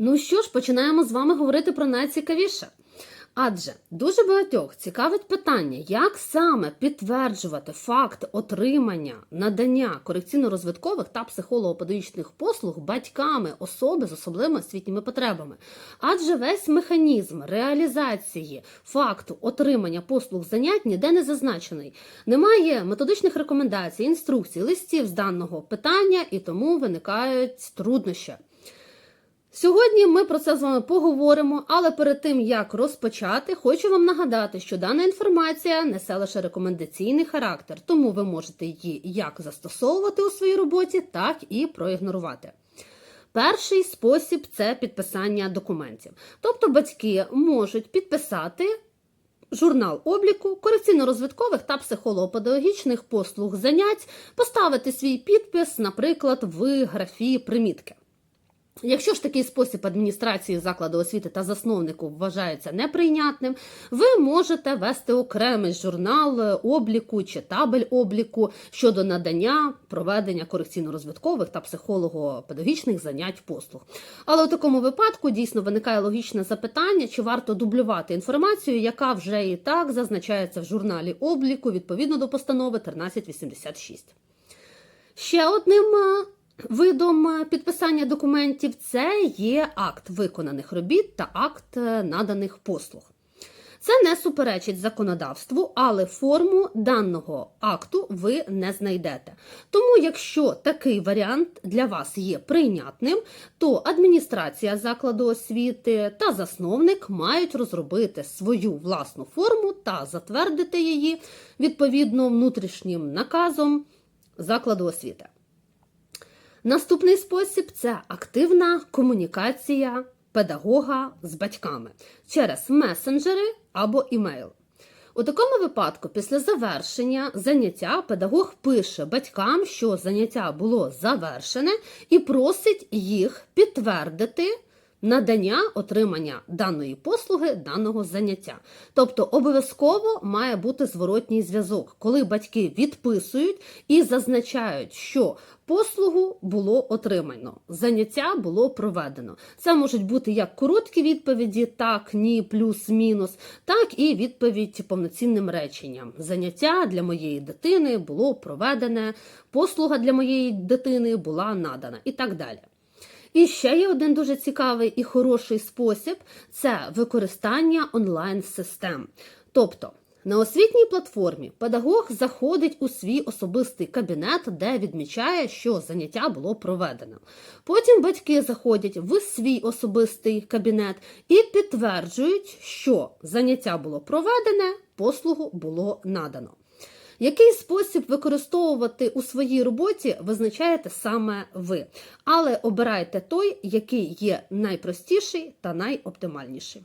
Ну що ж, починаємо з вами говорити про найцікавіше. Адже дуже багатьох цікавить питання, як саме підтверджувати факт отримання надання корекційно-розвиткових та психолого-педагогічних послуг батьками особи з особливими освітніми потребами. Адже весь механізм реалізації факту отримання послуг занять ніде не зазначений. Немає методичних рекомендацій, інструкцій, листів з даного питання, і тому виникають труднощі. Сьогодні ми про це з вами поговоримо, але перед тим як розпочати, хочу вам нагадати, що дана інформація несе лише рекомендаційний характер, тому ви можете її як застосовувати у своїй роботі, так і проігнорувати. Перший спосіб це підписання документів. Тобто батьки можуть підписати журнал обліку корекційно-розвиткових та психолого-педагогічних послуг занять, поставити свій підпис, наприклад, в графі примітки. Якщо ж такий спосіб адміністрації закладу освіти та засновнику вважається неприйнятним, ви можете вести окремий журнал е, обліку чи табель обліку щодо надання проведення корекційно-розвиткових та психолого-педагогічних занять послуг. Але у такому випадку дійсно виникає логічне запитання, чи варто дублювати інформацію, яка вже і так зазначається в журналі обліку відповідно до постанови 1386. Ще одним е, видом е, підписання документів це є акт виконаних робіт та акт е, наданих послуг. Це не суперечить законодавству, але форму даного акту ви не знайдете. Тому, якщо такий варіант для вас є прийнятним, то адміністрація закладу освіти та засновник мають розробити свою власну форму та затвердити її відповідно внутрішнім наказом закладу освіти. Наступний спосіб це активна комунікація педагога з батьками через месенджери або імейл. У такому випадку, після завершення заняття, педагог пише батькам, що заняття було завершене, і просить їх підтвердити надання отримання даної послуги, даного заняття. Тобто обов'язково має бути зворотній зв'язок, коли батьки відписують і зазначають, що послугу було отримано, заняття було проведено. Це можуть бути як короткі відповіді, так, ні, плюс-мінус, так і відповідь повноцінним реченням. Заняття для моєї дитини було проведене, послуга для моєї дитини була надана і так далі. І ще є один дуже цікавий і хороший спосіб це використання онлайн-систем. Тобто на освітній платформі педагог заходить у свій особистий кабінет, де відмічає, що заняття було проведено. Потім батьки заходять в свій особистий кабінет і підтверджують, що заняття було проведене, послугу було надано. Який спосіб використовувати у своїй роботі, визначаєте саме ви, але обирайте той, який є найпростіший та найоптимальніший.